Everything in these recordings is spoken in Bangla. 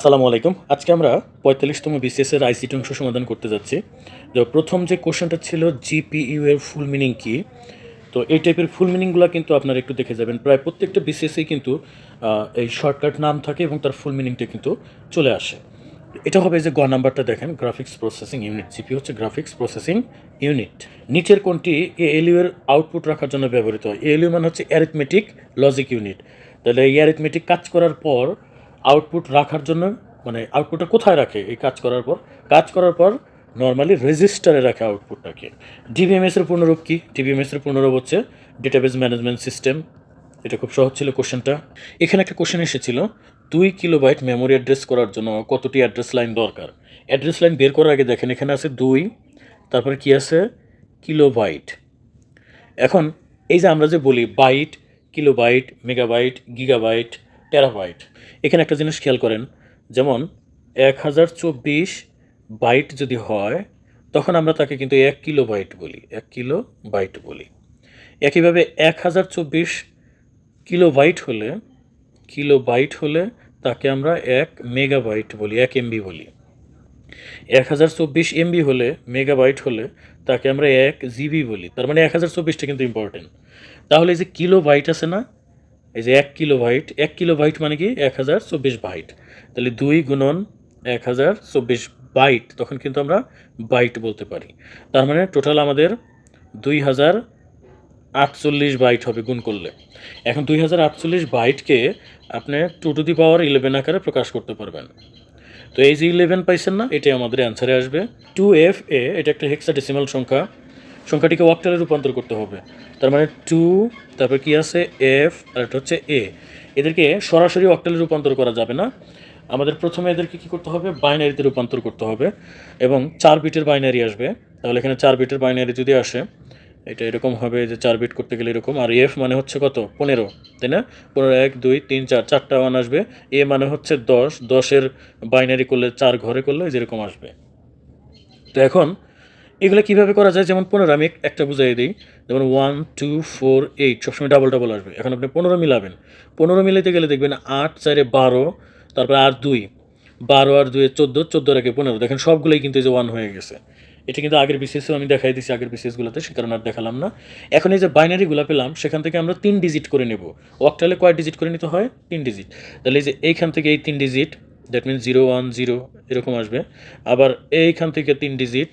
আসসালামু আলাইকুম। আজকে আমরা পঁয়তাল্লিশতম বিসিএস এর আইসিটি অংশ সমাধান করতে যাচ্ছি। তো প্রথম যে কোশ্চেনটা ছিল জিপিইউ এর ফুল মিনিং কি? তো এই টাইপের ফুল মিনিংগুলো কিন্তু আপনারা একটু দেখে যাবেন। প্রায় প্রত্যেকটা বিসিএসেই কিন্তু এই শর্টকাট নাম থাকে এবং তার ফুল মিনিংটা কিন্তু চলে আসে। এটা হবে যে গ নাম্বারটা দেখেন গ্রাফিক্স প্রসেসিং ইউনিট জিপি হচ্ছে গ্রাফিক্স প্রসেসিং ইউনিট নিচের কোনটি? এএলইউ এর আউটপুট রাখার জন্য ব্যবহৃত হয়। এএলইউ মানে হচ্ছে অ্যারিথমেটিক লজিক ইউনিট তাহলে এই অ্যারিথমেটিক কাজ করার পর আউটপুট রাখার জন্য মানে আউটপুটটা কোথায় রাখে এই কাজ করার পর? কাজ করার পর নর্মালি রেজিস্টারে রাখে আউটপুটটাকে ডিবিএমএস এর পূর্ণরূপ কি? ডিবিএমএস এর পূর্ণরূপ হচ্ছে ডেটাবেস ম্যানেজমেন্ট সিস্টেম এটা খুব সহজ ছিল কোশ্চেনটা এখানে একটা কোশ্চেন এসেছিল, দুই কিলোবাইট মেমোরি অ্যাড্রেস করার জন্য কতটি অ্যাড্রেস লাইন দরকার? অ্যাড্রেস লাইন বের করার আগে দেখেন, এখানে আছে দুই, তারপরে কি আছে? কিলোবাইট এখন এই যে আমরা যে বলি byte kilobyte megabyte gigabyte terabyte. এখানে একটা জিনিস খেয়াল করেন, যেমন এক হাজার চব্বিশ বাইট যদি হয়, তখন আমরা তাকে কিন্তু এক কিলো বাইট বলি, এক কিলো বাইট বলি। একইভাবে এক হাজার চব্বিশ কিলো বাইট হলে কিলো বাইট হলে তাকে আমরা এক মেগা মেগাবাইট বলি, এক এমবি বলি। এক হাজার চব্বিশ এমবি হলে মেগা মেগাবাইট হলে তাকে আমরা এক জিবি বলি, তার মানে এক হাজার চব্বিশটা কিন্তু ইম্পর্টেন্ট তাহলে এই যে কিলো বাইট আছে না এই যে এক কিলো বাইট এক কিলো বাইট মানে কি? এক হাজার চব্বিশ বাইট তাহলে দুই গুণন এক হাজার চব্বিশ বাইট তখন কিন্তু আমরা বাইট বলতে পারি। তার মানে টোটাল আমাদের দুই হাজার আটচল্লিশ বাইট হবে গুণ করলে। এখন দুই হাজার আটচল্লিশ বাইটকে আপনি two to the power eleven আকারে প্রকাশ করতে পারবেন। তো এই যে ইলেভেন পাইছেন না, এটাই আমাদের অ্যান্সারে আসবে। টু এফ এ এটা একটা হেক্সা হেক্সাডেসিমাল সংখ্যা। সংখ্যাটিকে অক্টালে রূপান্তর করতে হবে। তার মানে টু তারপর কি আছে? এফ আর একটা হচ্ছে এ এদেরকে সরাসরি অক্টালে রূপান্তর করা যাবে না। আমাদের প্রথমে এদেরকে কী করতে হবে? বাইনারিতে রূপান্তর করতে হবে এবং চার বিটের বাইনারি আসবে। তাহলে এখানে চার বিটের বাইনারি যদি আসে, এটা এরকম হবে যে চার বিট করতে গেলে এরকম। আর এফ মানে হচ্ছে কত? পনেরো, তাই না? পনেরো, এক, দুই, তিন, চার, চারটা ওয়ান আসবে। এ মানে হচ্ছে দশ। দশের বাইনারি করলে, চার ঘরে করলে যেরকম আসবে। তো এখন এগুলো কীভাবে করা যায়? যেমন পনেরো, আমি একটা বুঝাই দিই। যেমন ওয়ান টু ফোর এইট সবসময় ডাবল ডাবল আসবে। এখন আপনি পনেরো মিলাবেন। পনেরো মিলাতে গেলে দেখবেন আট, চারে বারো, তারপরে আর দুই। বারো আর দুয়ে চোদ্দ চোদ্দ রেখে পনেরো। দেখেন সবগুলোই কিন্তু এই যে ওয়ান হয়ে গেছে। এটা কিন্তু আগের বিসিএসও আমি দেখাই দিচ্ছি আগের বিসিএসগুলোতে সে কারণে আর দেখালাম না। এখন এই যে বাইনারিগুলো পেলাম, সেখান থেকে আমরা তিন ডিজিট করে নেব। ওয়াকটালে কয় ডিজিট করে নিতে হয়? তিন ডিজিট তাহলে এই যে এইখান থেকে এই তিন digit that means zero one zero এরকম আসবে। আবার এইখান থেকে তিন ডিজিট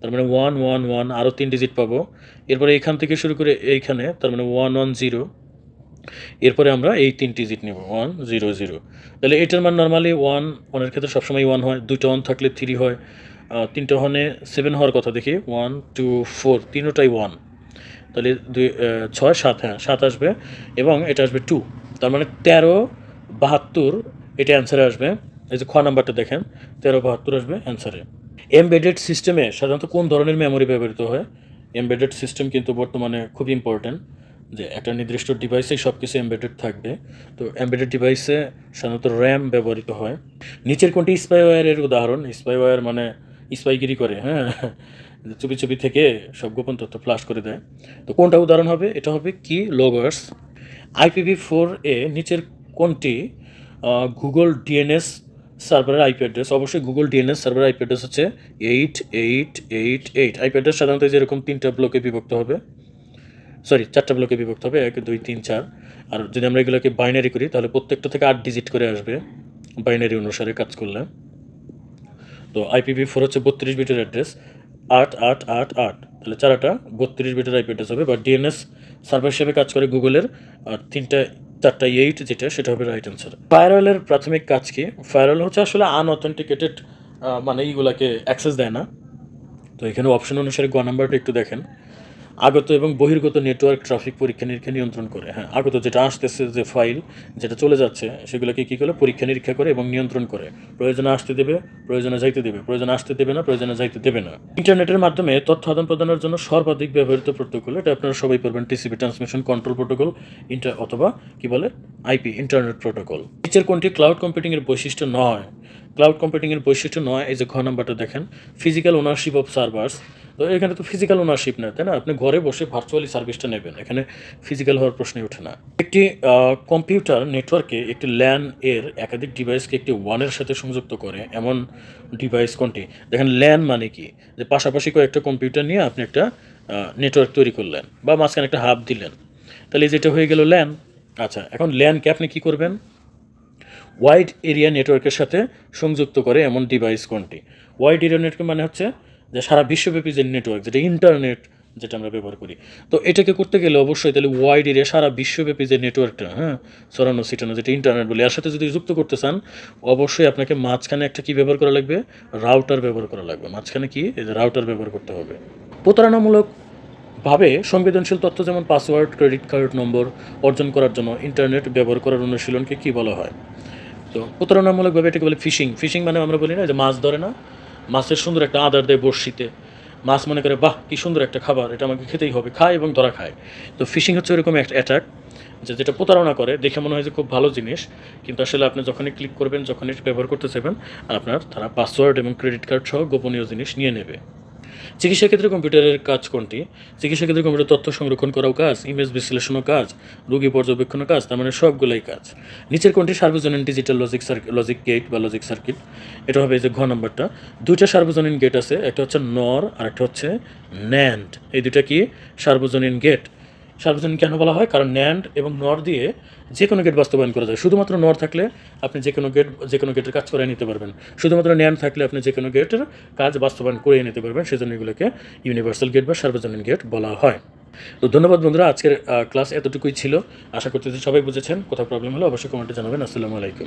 তার মানে ওয়ান ওয়ান ওয়ান আরও তিন ডিজিট পাবো। এরপরে এখান থেকে শুরু করে এইখানে, তার মানে ওয়ান ওয়ান জিরো এরপরে আমরা এই তিন ডিজিট নেব ওয়ান জিরো জিরো তাহলে এটার মান নর্মালি ওয়ান ওয়ানের ক্ষেত্রে সবসময় ওয়ান হয় দুটো ওয়ান থাকলে থ্রি হয়। তিনটা হনে সেভেন হওয়ার কথা দেখি। ওয়ান টু ফোর তিনোটাই ওয়ান তাহলে দুই ছয়, সাত হ্যাঁ সাত আসবে এবং এটা আসবে টু তার মানে তেরো, বাহাত্তর, এটা অ্যান্সারে আসবে। এই যে খ নাম্বারটা দেখেন, তেরো, বাহাত্তর আসবে অ্যান্সারে এমবেডেড সিস্টেমে সাধারণত কোন ধরনের মেমোরি ব্যবহৃত হয়? এমবেডেড সিস্টেম কিন্তু বর্তমানে খুব ইম্পর্ট্যান্ট যে একটা নির্দিষ্ট ডিভাইসেই সব কিছু এমবেডেড থাকবে। তো এমবেডেড ডিভাইসে সাধারণত র্যাম ব্যবহৃত হয়। নিচের কোনটি স্পাইওয়্যারের উদাহরণ? স্পাইওয়্যার মানে স্পাইগিরি করে হ্যাঁ? চুপি চুপি থেকে সব গোপন তথ্য ফ্লাশ করে দেয়। তো কোনটা উদাহরণ হবে? এটা হবে কি লোগার্স আইপিভি ফোর এ নিচের কোনটি গুগল ডিএনএস সার্ভারের আইপি অ্যাড্রেস অবশ্যই গুগল ডিএনএস সার্ভারের আইপি অ্যাড্রেস হচ্ছে eight eight eight eight IP address সাধারণত যেরকম তিনটা ব্লকে বিভক্ত হবে। সরি চারটা ব্লকে বিভক্ত হবে, এক, দুই, তিন, চার। আর যদি আমরা এগুলোকে বাইনারি করি, তাহলে প্রত্যেকটা থেকে আট ডিজিট করে আসবে বাইনারি অনুসারে কাজ করলে। তো আইপিভি ফোর হচ্ছে বত্রিশ বিটের অ্যাড্রেস আট আট আট আট তাহলে চারাটা বত্রিশ বিটের আইপি অ্যাড্রেস হবে, বা ডিএনএস সার্ভার হিসেবে কাজ করে গুগলের আর তিনটা চারটা এইট যেটা, সেটা হবে রাইট অ্যান্সার ফায়ারওয়েলের প্রাথমিক কাজ কি? ফায়ারওয়েল হচ্ছে আসলে আনঅথেন্টিকেটেড মানে এইগুলাকে অ্যাক্সেস দেয় না। তো এখানে অপশন অনুসারে গ নাম্বারটা একটু দেখেন। আগত এবং বহির্গত নেটওয়ার্ক ট্রাফিক পরীক্ষা নিরীক্ষা নিয়ন্ত্রণ করে হ্যাঁ। আগত যেটা আসতেছে, যে ফাইল যেটা চলে যাচ্ছে, সেগুলোকে কী করে? পরীক্ষা নিরীক্ষা করে এবং নিয়ন্ত্রণ করে। প্রয়োজনে আসতে দেবে, প্রয়োজনে যাইতে দেবে, প্রয়োজনে আসতে দেবে না, প্রয়োজনে যাইতে দেবে না। ইন্টারনেটের মাধ্যমে তথ্য আদান প্রদানের জন্য সর্বাধিক ব্যবহৃত প্রোটোকল, এটা আপনারা সবাই পারবেন TCP transmission control protocol, inter অথবা কি বলে? IP, internet protocol. নিচের কোনটি? ক্লাউড কম্পিউটিং এর বৈশিষ্ট্য নয়। ক্লাউড কম্পিউটিং এর বৈশিষ্ট্য নয়, এই যে ঘ নাম্বারটা দেখেন। ফিজিক্যাল ওনারশিপ অফ সার্ভার্স তো এখানে তো ফিজিক্যাল ওনারশিপ না, তাই না? আপনি ঘরে বসে ভার্চুয়ালি সার্ভিসটা নেবেন, এখানে ফিজিক্যাল হওয়ার প্রশ্নই ওঠে না। একটি কম্পিউটার নেটওয়ার্কে একটি ল্যান এর একাধিক ডিভাইসকে একটি ওয়ানের সাথে সংযুক্ত করে, এমন ডিভাইস কোনটি? দেখেন ল্যান মানে কি? যে পাশাপাশি কয়েকটা কম্পিউটার নিয়ে আপনি একটা নেটওয়ার্ক তৈরি করলেন, বা মাঝখানে একটা হাব দিলেন। তাহলে যেটা হয়ে গেল ল্যান আচ্ছা এখন ল্যানকে আপনি কী করবেন? ওয়াইড এরিয়া নেটওয়ার্কের সাথে সংযুক্ত করে এমন ডিভাইস কোনটি? ওয়াইড এরিয়া নেটওয়ার্ক মানে হচ্ছে যে সারা বিশ্বব্যাপী যে নেটওয়ার্ক যেটা ইন্টারনেট যেটা আমরা ব্যবহার করি। তো এটাকে করতে গেলে অবশ্যই তাহলে ওয়াইড এরিয়া সারা বিশ্বব্যাপী যে নেটওয়ার্কটা হ্যাঁ সরানো সিটানো যেটা ইন্টারনেট বলে, এর সাথে যদি যুক্ত করতে চান, অবশ্যই আপনাকে মাঝখানে একটা কি ব্যবহার করা লাগবে? রাউটার ব্যবহার করা লাগবে। মাঝখানে কি? এই যে রাউটার ব্যবহার করতে হবে। প্রতারণামূলক ভাবে সংবেদনশীল তথ্য যেমন পাসওয়ার্ড ক্রেডিট কার্ড নম্বর অর্জন করার জন্য ইন্টারনেট ব্যবহার করার অনুশীলনকে কী বলা হয়? তো প্রতারণামূলকভাবে এটাকে বলে ফিশিং ফিশিং মানে আমরা বলি না যে মাছ ধরে না মাছের সুন্দর একটা আদার দেয় বড়শিতে। মাছ মনে করে, বাহ, কি সুন্দর একটা খাবার, এটা আমাকে খেতেই হবে, খায় এবং ধরা খায়। তো ফিশিং হচ্ছে এরকম একটা অ্যাটাক, যে যেটা প্রতারণা করে, দেখে মনে হয় যে খুব ভালো জিনিস। কিন্তু আসলে আপনি যখনই ক্লিক করবেন, যখনই ব্যবহার করতে চাইবেন, আপনার তারা পাসওয়ার্ড এবং ক্রেডিট কার্ড সহ গোপনীয় জিনিস নিয়ে নেবে। চিকিৎসা ক্ষেত্রে কম্পিউটারের কাজ কোনটি? চিকিৎসা ক্ষেত্রে কম্পিউটার তথ্য সংরক্ষণ করাও কাজ ইমেজ বিশ্লেষণও কাজ, রোগী পর্যবেক্ষণও কাজ, তার মানে সবগুলোই কাজ। নিচের কোনটি? সার্বজনীন digital logic circuit logic gate বা লজিক সার্কিট এটা হবে এই যে ঘ নম্বরটা। দুইটা সার্বজনীন গেট আছে, একটা হচ্ছে নর আর একটা হচ্ছে ন্যান্ড এই দুটা কি? সার্বজনীন গেট সার্বজনীন কেন বলা হয়? কারণ ন্যান্ড এবং নর দিয়ে যে কোনো গেট বাস্তবায়ন করা যায়। শুধুমাত্র নর থাকলে আপনি যে কোনো গেট যে কোনো গেটের কাজ করে নিতে পারবেন। শুধুমাত্র ন্যান্ড থাকলে আপনি যে কোনো গেটের কাজ বাস্তবায়ন করে নিতে পারবেন। সেজন্য এগুলোকে ইউনিভার্সাল গেট বা সার্বজনীন গেট বলা হয়। তো ধন্যবাদ বন্ধুরা, আজকের ক্লাস এতটুকুই ছিল। আশা করতেছি সবাই বুঝেছেন। কোথাও প্রবলেম হলে অবশ্যই কমেন্টে জানাবেন। আসসালামু আলাইকুম।